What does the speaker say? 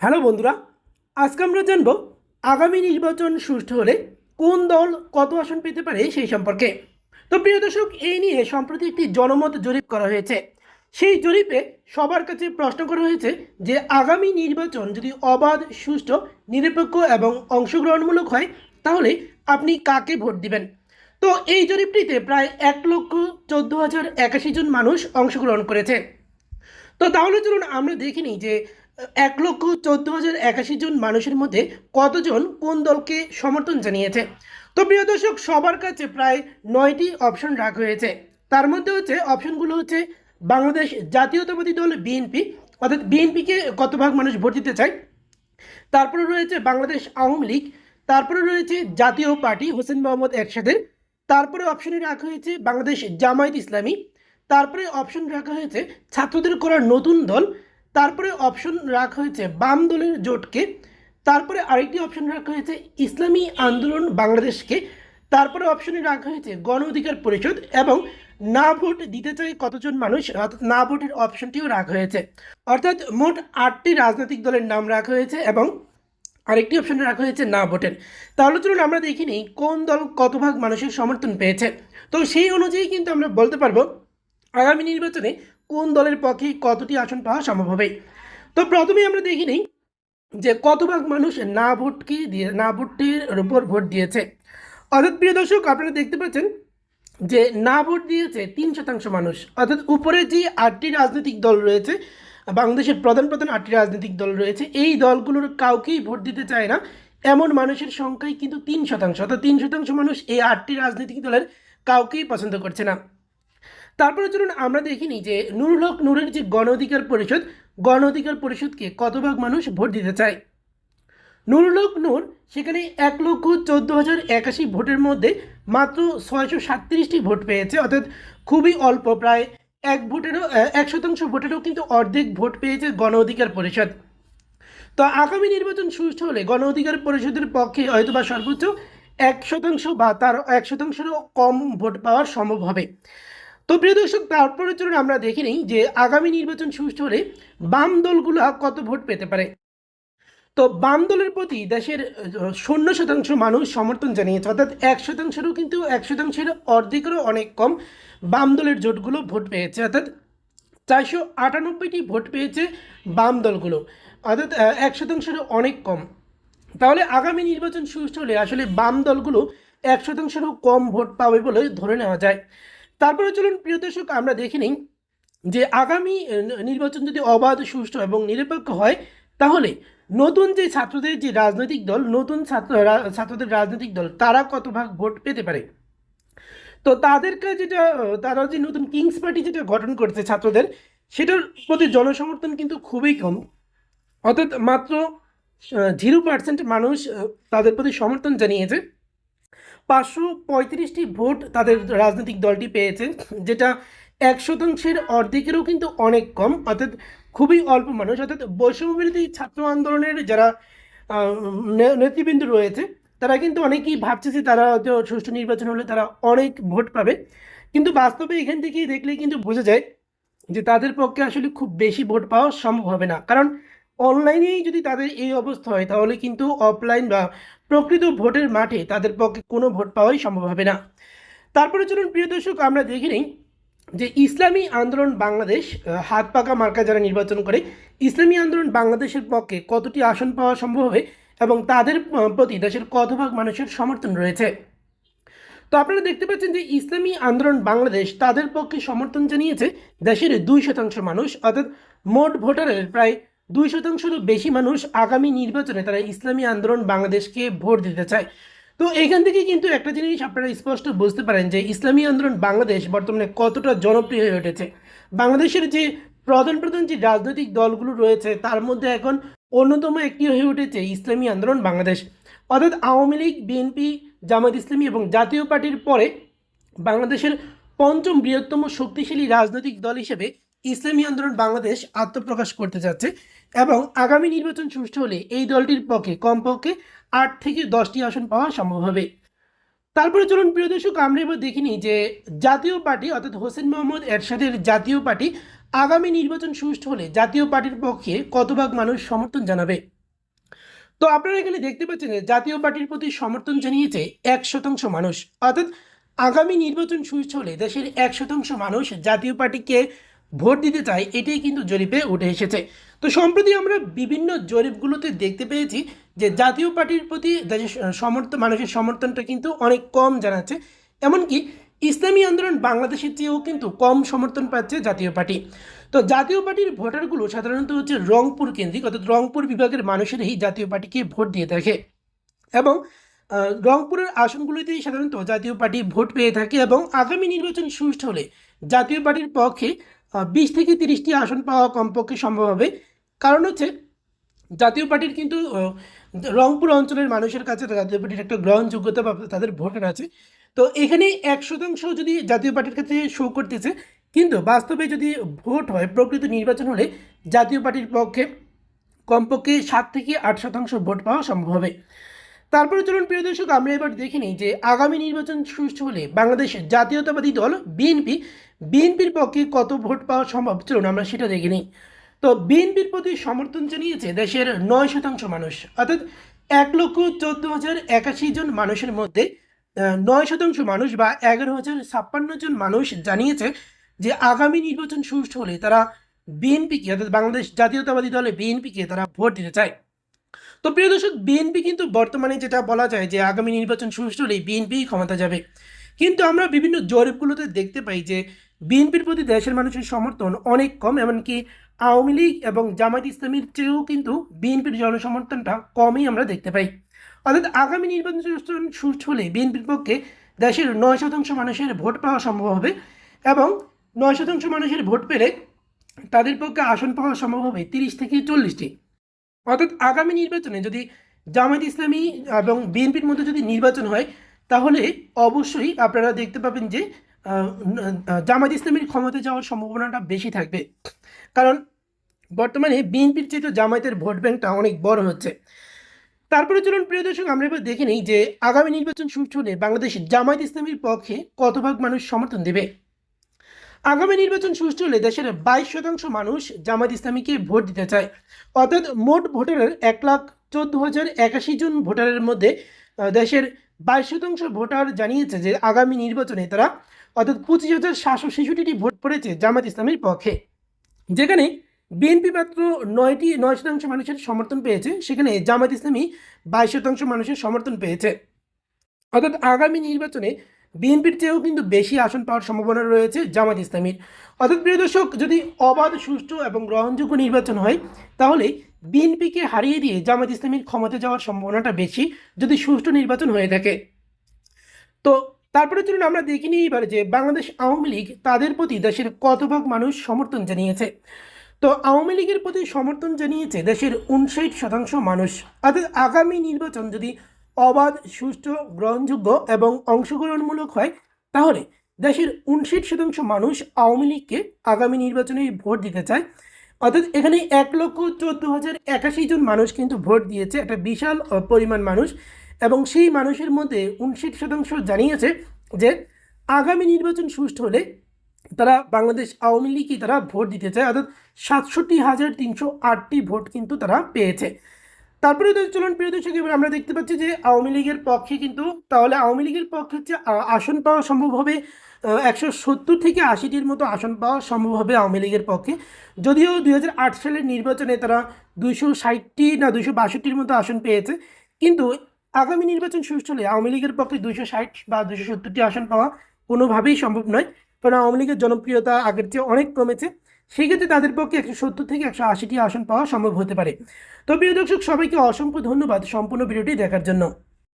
Hello বন্ধুরা, আজকে আমরা জানব আগামী নির্বাচন সুষ্ঠু হলে কোন দল কত আসন পেতে পারে সেই সম্পর্কে। তো প্রিয় দর্শক, এই নিয়ে সম্প্রতি একটি জনমত জরিপ করা হয়েছে। সেই জরিপে সবার কাছে প্রশ্ন করা হয়েছে যে আগামী নির্বাচন যদি অবাধ, সুষ্ঠু, নিরপেক্ষ এবং অংশগ্রহণমূলক হয়, তাহলে আপনি কাকে ভোট দিবেন? তো এই জরিপটিতে প্রায় এক লক্ষ চোদ্দ হাজার একাশি জন মানুষ অংশগ্রহণ করেছে। তো তাহলে চলুন আমরা দেখিনি যে এক লক্ষ চোদ্দ হাজার একাশি জন মানুষের মধ্যে কতজন কোন দলকে সমর্থন জানিয়েছে? তো প্রিয় দর্শক, সবার কাছে প্রায় নয়টি অপশন রাখা হয়েছে। তার মধ্যে হচ্ছে অপশনগুলো হচ্ছে বাংলাদেশ জাতীয়তাবাদী দল বিএনপি। অর্থাৎ বিএনপিকে কত ভাগ মানুষ ভোট দিতে চায়? তারপরে রয়েছে বাংলাদেশ আওয়ামী লীগ। তারপরে রয়েছে জাতীয় পার্টি, হোসেন মোহাম্মদ এরশাদের তারপরে অপশনে রাখা হয়েছে বাংলাদেশ জামায়াত ইসলামী। তারপরে অপশন রাখা হয়েছে ছাত্রদের করা নতুন দল। তারপরে অপশন রাখা হয়েছে বাম দলের জোটকে, তারপরে আরেকটি অপশন রাখা হয়েছে ইসলামী আন্দোলন বাংলাদেশকে, তারপরে অপশনে রাখা হয়েছে গণ অধিকার পরিষদ এবং না ভোট দিতে চায় কতজন মানুষ, অর্থাৎ না ভোটের অপশনটিও রাখা হয়েছে। অর্থাৎ মোট আটটি রাজনৈতিক দলের নাম রাখা হয়েছে এবং আরেকটি অপশনে রাখা হয়েছে না ভোটের। তাহলে চলুন আমরা দেখি নিই কোন দল কত ভাগ মানুষের সমর্থন পেয়েছে। তো সেই অনুযায়ী কিন্তু আমরা বলতে পারব, আগামী নির্বাচনে কোন দলের পক্ষে কতটি আসন পাওয়া সম্ভব হবে? তো প্রথমেই আমরা দেখি নিই যে কত ভাগ মানুষ না ভোটকে দিয়ে, না ভোটের উপর ভোট দিয়েছে। অর্থাৎ প্রিয় দর্শক, আপনারা দেখতে পাচ্ছেন যে না ভোট দিয়েছে তিন শতাংশ মানুষ। অর্থাৎ উপরে যে আটটি রাজনৈতিক দল রয়েছে, বাংলাদেশের প্রধান প্রধান আটটি রাজনৈতিক দল রয়েছে, এই দলগুলোর কাউকেই ভোট দিতে চায় না। এমন মানুষের সংখ্যাই কিন্তু তিন শতাংশ। অর্থাৎ তিন শতাংশ মানুষ এই আটটি রাজনৈতিক দলের কাউকেই পছন্দ করছে না। তারপরে চলুন আমরা দেখিনি যে নুরুল হক নূরের যে গণ অধিকার পরিষদ, গণ অধিকার পরিষদকে কত ভাগ মানুষ ভোট দিতে চায়? নুরুল হক নূর সেখানে এক লক্ষ চোদ্দ হাজার একাশি ভোটের মধ্যে মাত্র ছয়শো সাতত্রিশটি ভোট পেয়েছে, অর্থাৎ খুবই অল্প, প্রায় এক ভোটেরও এক শতাংশ ভোটেরও কিন্তু অর্ধেক ভোট পেয়েছে গণ অধিকার পরিষদ। তো আগামী নির্বাচন সুষ্ঠু হলে গণ অধিকার পরিষদের পক্ষে হয়তো বা সর্বোচ্চ এক শতাংশ বা তার এক শতাংশেরও কম ভোট পাওয়ার সম্ভব হবে। তো প্রিয় দর্শক তারপরে চলুন আমরা দেখে নিই যে আগামী নির্বাচন সুষ্ঠু হলে বাম দলগুলো কত ভোট পেতে পারে। তো বাম দলের প্রতি দেশের শূন্য শতাংশ মানুষ সমর্থন জানিয়েছে, অর্থাৎ এক শতাংশেরও কিন্তু, এক শতাংশের অর্ধেকেরও অনেক কম বাম দলের জোটগুলো ভোট পেয়েছে, অর্থাৎ চারশো আটানব্বইটি ভোট পেয়েছে বাম দলগুলো, অর্থাৎ এক শতাংশেরও অনেক কম। তাহলে আগামী নির্বাচন সুষ্ঠু হলে আসলে বাম দলগুলো এক শতাংশেরও কম ভোট পাবে বলে ধরে নেওয়া যায়। তারপরে চলুন, প্রিয় দর্শক, আমরা দেখে নিই যে আগামী নির্বাচন যদি অবাধ, সুষ্ঠু এবং নিরপেক্ষ হয়, তাহলে নতুন যে ছাত্রদের যে রাজনৈতিক দল, নতুন ছাত্র ছাত্রদের রাজনৈতিক দল, তারা কত ভাগ ভোট পেতে পারে? তো তাদেরকে যেটা, তারা যে নতুন কিংস পার্টি যেটা গঠন করছে ছাত্রদের, সেটার প্রতি জনসমর্থন কিন্তু খুবই কম। অর্থাৎ মাত্র জিরো পার্সেন্ট মানুষ তাদের প্রতি সমর্থন জানিয়েছে। পাঁচশো পঁয়ত্রিশটি ভোট তাদের রাজনৈতিক দলটি পেয়েছে, যেটা এক শতাংশের অর্ধেকেরও কিন্তু অনেক কম। অর্থাৎ খুবই অল্প মানুষ। অর্থাৎ বৈষম্য বিরোধী ছাত্র আন্দোলনের যারা নেতৃবৃন্দ রয়েছে, তারা কিন্তু অনেকেই ভাবছে যে তারা হয়তো সুষ্ঠু নির্বাচন হলে তারা অনেক ভোট পাবে। কিন্তু বাস্তবে এখান থেকেই দেখলেই কিন্তু বোঝা যায় যে তাদের পক্ষে আসলে খুব বেশি ভোট পাওয়া সম্ভব হবে না। কারণ অনলাইনেই যদি তাদের এই অবস্থা হয়, তাহলে কিন্তু অফলাইন বা প্রকৃত ভোটের মাঠে তাদের পক্ষে কোনো ভোট পাওয়াই সম্ভব হবে না। তারপরে চলুন, প্রিয় দর্শক, আমরা দেখে নিই যে ইসলামী আন্দোলন বাংলাদেশ হাত পাকা মার্কা যারা নির্বাচন করে, ইসলামী আন্দোলন বাংলাদেশের পক্ষে কতটি আসন পাওয়া সম্ভব হবে এবং তাদের প্রতি দেশের কত ভাগ মানুষের সমর্থন রয়েছে? তো আপনারা দেখতে পাচ্ছেন যে ইসলামী আন্দোলন বাংলাদেশ তাদের পক্ষে সমর্থন জানিয়েছে দেশের দুই শতাংশ মানুষ, অর্থাৎ মোট ভোটারের প্রায় দুই শতাংশেরও বেশি মানুষ আগামী নির্বাচনে তারা ইসলামী আন্দোলন বাংলাদেশকে ভোট দিতে চায়। তো এখান থেকে কিন্তু একটা জিনিস আপনারা স্পষ্ট বুঝতে পারেন যে ইসলামী আন্দোলন বাংলাদেশ বর্তমানে কতটা জনপ্রিয় হয়ে উঠেছে। বাংলাদেশের যে প্রধান প্রধান যে রাজনৈতিক দলগুলো রয়েছে, তার মধ্যে এখন অন্যতম একটি হয়ে উঠেছে ইসলামী আন্দোলন বাংলাদেশ। অর্থাৎ আওয়ামী লীগ, বিএনপি, জামাত ইসলামী এবং জাতীয় পার্টির পরে বাংলাদেশের পঞ্চম বৃহত্তম শক্তিশালী রাজনৈতিক দল হিসেবে ইসলামী আন্দোলন বাংলাদেশ আত্মপ্রকাশ করতে যাচ্ছে এবং আগামী নির্বাচন সুষ্ঠু হলে এই দলটির পক্ষে, কমপক্ষে আট থেকে দশটি আসন পাওয়া সম্ভব হবে। তারপরে চলুন, প্রিয় দর্শক, আমরা এবার দেখিনি যে জাতীয় পার্টি, অর্থাৎ হোসেন মোহাম্মদ এরশাদের জাতীয় পার্টি, আগামী নির্বাচন সুষ্ঠু হলে জাতীয় পার্টির পক্ষে কত ভাগ মানুষ সমর্থন জানাবে? তো আপনারা এখানে দেখতে পাচ্ছেন যে জাতীয় পার্টির প্রতি সমর্থন জানিয়েছে এক শতাংশ মানুষ। অর্থাৎ আগামী নির্বাচন সুষ্ঠু হলে দেশের এক শতাংশ মানুষ জাতীয় পার্টিকে ভোট দিতে চায়, এটাই কিন্তু জরিপে উঠে এসেছে। তো সম্প্রতি আমরা বিভিন্ন জরিপগুলোতে দেখতে পেয়েছি যে জাতীয় পার্টির প্রতি দেশের সমর্থন মানুষের সমর্থনটা কিন্তু অনেক কম জানাচ্ছে। এমনকি ইসলামী আন্দোলন বাংলাদেশের চেয়েও কিন্তু কম সমর্থন পাচ্ছে জাতীয় পার্টি। তো জাতীয় পার্টির ভোটারগুলো সাধারণত হচ্ছে রংপুর কেন্দ্রিক, অর্থাৎ রংপুর বিভাগের মানুষেরাই জাতীয় পার্টিকে ভোট দিয়ে থাকে। এবং রংপুরের আসনগুলিতেই সাধারণত জাতীয় পার্টি ভোট পেয়ে থাকে এবং আগামী নির্বাচন সুষ্ঠু হলে জাতীয় পার্টির পক্ষে বিশ থেকে তিরিশটি আসন পাওয়া কমপক্ষে সম্ভব হবে। কারণ হচ্ছে, জাতীয় পার্টির কিন্তু রংপুর অঞ্চলের মানুষের কাছে জাতীয় পার্টির একটা গ্রহণযোগ্যতা বা তাদের ভোটার আছে। তো এখানে এক শতাংশ যদি জাতীয় পার্টির কাছে শো করতেছে, কিন্তু বাস্তবে যদি ভোট হয়, প্রকৃত নির্বাচন হলে জাতীয় পার্টির পক্ষে কমপক্ষে সাত থেকে আট শতাংশ ভোট পাওয়া সম্ভব হবে। তারপরে চলুন, প্রিয় দর্শক, আমরা এবার দেখে নিই যে আগামী নির্বাচন সুষ্ঠু হলে বাংলাদেশের জাতীয়তাবাদী দল বিএনপি বিএনপির পক্ষে কত ভোট পাওয়া সম্ভব? চলুন, আমরা সেটা দেখে নিই। তো বিএনপির প্রতি সমর্থন জানিয়েছে দেশের নয় শতাংশ মানুষ, অর্থাৎ এক লক্ষ চোদ্দ হাজার একাশি জন মানুষের মধ্যে নয় শতাংশ মানুষ বা এগারো হাজার ছাপ্পান্ন জন মানুষ জানিয়েছে যে আগামী নির্বাচন সুষ্ঠু হলে তারা বিএনপিকে অর্থাৎ বাংলাদেশ জাতীয়তাবাদী দলে বিএনপিকে তারা ভোট দিতে চায়। তো প্রিয় দর্শক বিএনপি কিন্তু বর্তমানে যেটা বলা যায় যে আগামী নির্বাচন সুষ্ঠু হলেই বিএনপি ক্ষমতা যাবে। কিন্তু আমরা বিভিন্ন জরিপগুলোতে দেখতে পাই যে বিএনপির প্রতি দেশের মানুষের সমর্থন অনেক কম, এমনকি আওয়ামী লীগ এবং জামায়াত ইসলামীর চেয়েও কিন্তু বিএনপির জনসমর্থনটা কমই আমরা দেখতে পাই। অর্থাৎ আগামী নির্বাচন সুষ্ঠু- হলে বিএনপির পক্ষে দেশের নয় শতাংশ মানুষের ভোট পাওয়া সম্ভব হবে এবং নয় শতাংশ মানুষের ভোট পেলে তাদের পক্ষে আসন পাওয়া সম্ভব হবে তিরিশ থেকে চল্লিশটি। অর্থাৎ আগামী নির্বাচনে যদি জামায়াত ইসলামী এবং বিএনপির মধ্যে যদি নির্বাচন হয়, তাহলে অবশ্যই আপনারা দেখতে পাবেন যে জামায়াত ইসলামীর ক্ষমতা যাওয়ার সম্ভাবনাটা বেশি থাকবে। কারণ বর্তমানে বিএনপির চেয়ে জামায়াতের ভোট ব্যাংকটা অনেক বড় হচ্ছে। তারপরে চলুন, প্রিয় দর্শক, আমরা এবার দেখে নিই যে আগামী নির্বাচন সুষ্ঠু হলে বাংলাদেশ জামায়াত ইসলামীর পক্ষে কত ভাগ মানুষ সমর্থন দেবে। আগামী নির্বাচন সুষ্ঠু হলে দেশের বাইশ শতাংশ মানুষ জামাত ইসলামীকে ভোট দিতে চায়। অর্থাৎ মোট ভোটারের এক লাখ চোদ্দ হাজার একাশি জন ভোটারের মধ্যে দেশের বাইশ শতাংশ ভোটার জানিয়েছে যে আগামী নির্বাচনে তারা, অর্থাৎ পঁচিশ হাজার সাতশো ছেষট্টিটি ভোট পড়েছে জামাত ইসলামীর পক্ষে। যেখানে বিএনপি মাত্র নয়টি, নয় শতাংশ মানুষের সমর্থন পেয়েছে, সেখানে জামাত ইসলামী বাইশ শতাংশ মানুষের সমর্থন পেয়েছে। অর্থাৎ আগামী নির্বাচনে বিএনপির চেয়েও কিন্তু বেশি আসন পাওয়ার সম্ভাবনা রয়েছে জামাত ইসলামীর। অর্থাৎ প্রিয় দর্শক, যদি অবাধ, সুষ্ঠু এবং গ্রহণযোগ্য নির্বাচন হয়, তাহলে বিএনপিকে হারিয়ে দিয়ে জামাত ইসলামীর ক্ষমতা যাওয়ার সম্ভাবনাটা বেশি যদি সুষ্ঠু নির্বাচন হয়ে থাকে। তো তারপরে চলুন আমরা দেখে নিই এবার যে বাংলাদেশ আওয়ামী লীগ তাদের প্রতি দেশের কত ভাগ মানুষ সমর্থন জানিয়েছে। তো আওয়ামী লীগের প্রতি সমর্থন জানিয়েছে দেশের উনষাট শতাংশ মানুষ। অর্থাৎ আগামী নির্বাচন যদি অবাধ, সুষ্ঠু, গ্রহণযোগ্য এবং অংশগ্রহণমূলক হয়, তাহলে দেশের উনষাট শতাংশ মানুষ আওয়ামী লীগকে আগামী নির্বাচনে ভোট দিতে চায়। অর্থাৎ এখানে এক লক্ষ চোদ্দ হাজার একাশি জন মানুষ কিন্তু ভোট দিয়েছে, একটা বিশাল পরিমাণ মানুষ। এবং সেই মানুষের মধ্যে উনষাট শতাংশ জানিয়েছে যে, আগামী নির্বাচন সুষ্ঠু হলে তারা বাংলাদেশ আওয়ামী লীগই তারা ভোট দিতে চায়। অর্থাৎ সাতষট্টি হাজার তিনশো আটটি ভোট কিন্তু তারা পেয়েছে। তারপরে চলুন প্রিয় দর্শক, এবার আমরা দেখতে পাচ্ছি যে আওয়ামী লীগের পক্ষে কিন্তু, তাহলে আওয়ামী লীগের পক্ষে হচ্ছে আসন পাওয়া সম্ভব হবে একশো সত্তর থেকে আশিটির মতো আসন পাওয়া সম্ভব হবে আওয়ামী লীগের পক্ষে। যদিও দুই হাজার আট সালের নির্বাচনে তারা দুইশো ষাটটি না দুইশো বাষট্টির মতো আসন পেয়েছে, কিন্তু আগামী নির্বাচন সুষ্ঠু হলে আওয়ামী লীগের পক্ষে দুইশো ষাট বা দুইশো সত্তরটি আসন পাওয়া কোনোভাবেই সম্ভব নয়। কারণ আওয়ামী লীগের জনপ্রিয়তা আগের চেয়ে অনেক কমেছে। সেক্ষেত্রে তাদের পক্ষে একশো সত্তর থেকে একশো আশিটি আসন পাওয়া সম্ভব হতে পারে। তো প্রিয় দর্শক, সবাইকে অসংখ্য ধন্যবাদ সম্পূর্ণ ভিডিওটি দেখার জন্য।